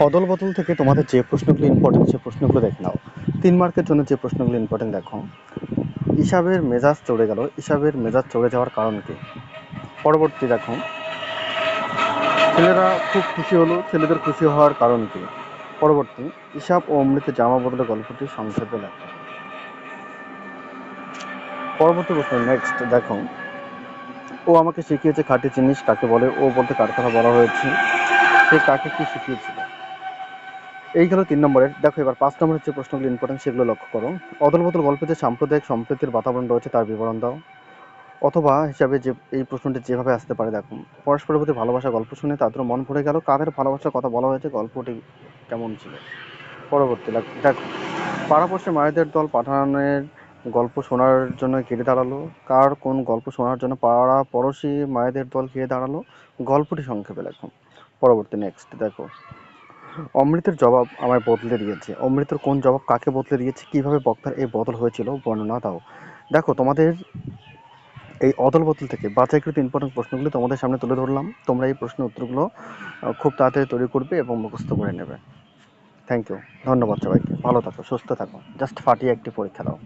অদল বদল থেকে তোমাদের যে প্রশ্নগুলো ইম্পর্টেন্ট সে প্রশ্নগুলো দেখে নাও। তিন মার্কের জন্য যে প্রশ্নগুলো ইম্পর্টেন্ট দেখো। হিসাবের মেজাজ চড়ে গেল। হিসাবের মেজাজ চড়ে যাওয়ার কারণ কি? পরবর্তী দেখো। ছেলেরা খুব খুশি হলো। ছেলেদের খুশি হওয়ার কারণ কি? পরবর্তী, হিসাব ও অমৃতের জামা বদলে গল্পটি সংক্ষেপে লেখো। পরবর্তী প্রশ্ন নেক্সট দেখো। ও আমাকে শিখিয়েছে খাঁটি জিনিস, কাকে বলে? ও বলতে কার কথা বলা হয়েছে? সে কাকে কি শিখিয়েছিল? এই গেল তিন নম্বরের। দেখো এবার পাঁচ নম্বরের যে প্রশ্নগুলো ইম্পর্টেন্ট সেগুলো লক্ষ্য করো। অদল বদল গল্পে যে সাম্প্রদায়িক সম্প্রীতির বাতাবরণ রয়েছে তার বিবরণ দাও। অথবা হিসাবে যে এই প্রশ্নটি যেভাবে আসতে পারে, দেখো। পরস্পরের প্রতি ভালোবাসা গল্প শুনে তাদের মন ভরে গেল। কাদের ভালোবাসার কথা বলা হয়েছে, গল্পটি কেমন ছিল? পরবর্তী দেখো। পাড়াপড়শি মায়েদের দল পাঠানের গল্প শোনার জন্য ঘিরে দাঁড়াল। কার কোন গল্প শোনার জন্য পাড়া পড়শি মায়েদের দল ঘিরে দাঁড়াল? গল্পটি সংক্ষেপে লেখো। পরবর্তী নেক্সট দেখো। অমৃতের জবাব আমায় বদলে দিয়েছে। অমৃতের কোন জবাব কাকে বদলে দিয়েছে? কীভাবে বক্তার এই বদল হয়েছিল? বর্ণনা দাও। দেখো, তোমাদের এই অদল বদল থেকে বাছাইকৃত ইম্পর্টেন্ট প্রশ্নগুলো তোমাদের সামনে তুলে ধরলাম। তোমরা এই প্রশ্নের উত্তরগুলো খুব তাড়াতাড়ি তৈরি করবে এবং মুখস্থ করে নেবে। থ্যাংক ইউ ধন্যবাদ সবাইকে। ভালো থাকো, সুস্থ থাকো। জাস্ট ফাটিয়ে একটি পরীক্ষা দাও।